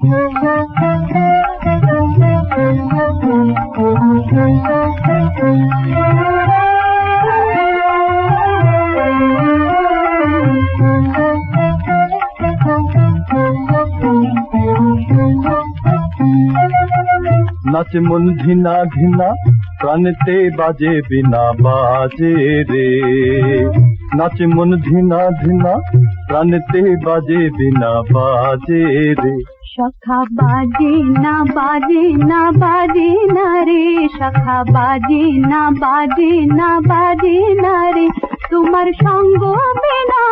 नचमन घिना প্রাণেতে বাজে বিনা বাজে রে। নাচে মন ধিনা ধিনা প্রাণেতে বাজে বিনা বাজে রে। সখা বাজে না বাজে না বাজে না রে। সখা বাজে না বাজে না বাজে না রে। তোমার সঙ্গ বিনা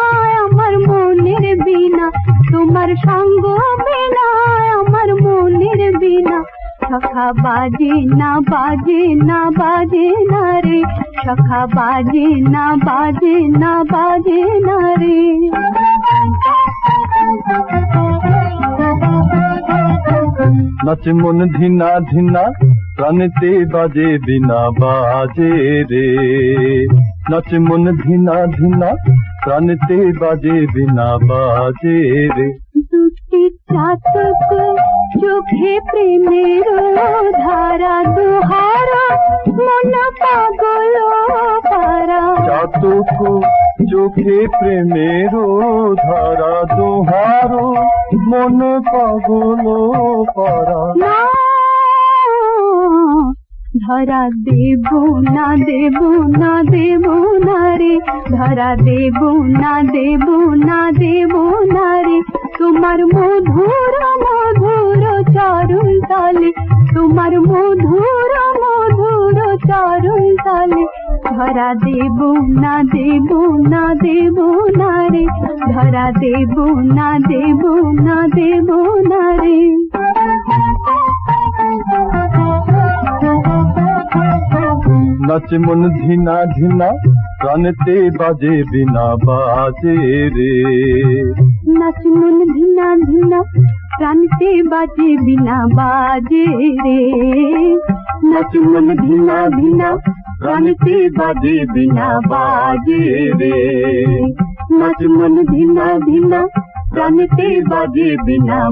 আমার মনের বিনা তোমার সঙ্গ सखा बाजे ना बाजे ना बाजे ना सखा शखा बाजे ना बाजे ना बाजे ना रे। नच मन धीना धिना प्राणते बाजे बिना बाजे रे। नच मन धीना धिना प्राणते बाजे बिना बाजे रे। दुखी चातक চোখে প্রেমের ধারা দুহারা মন পাগল পারা। চাতক চোখে প্রেমের ধারা দোহারো মন পাগল পারা। না ধরা দেব না দেব না দেব না রে ধরা দেব না দেব না দেব না রে তোমার মধুর তোমার মধুর মধুর চরণ তলে। ধরা দেব না দেব না দেব না রে। ধরা দেব না দেব না দেব না রে। নাচে মন ধিনা ধিনা बजेे बिना बे नचमन भीना भीना कान ते बजे बिना बाजे रे। नचुमन भीना भीना कन ते बजे बिना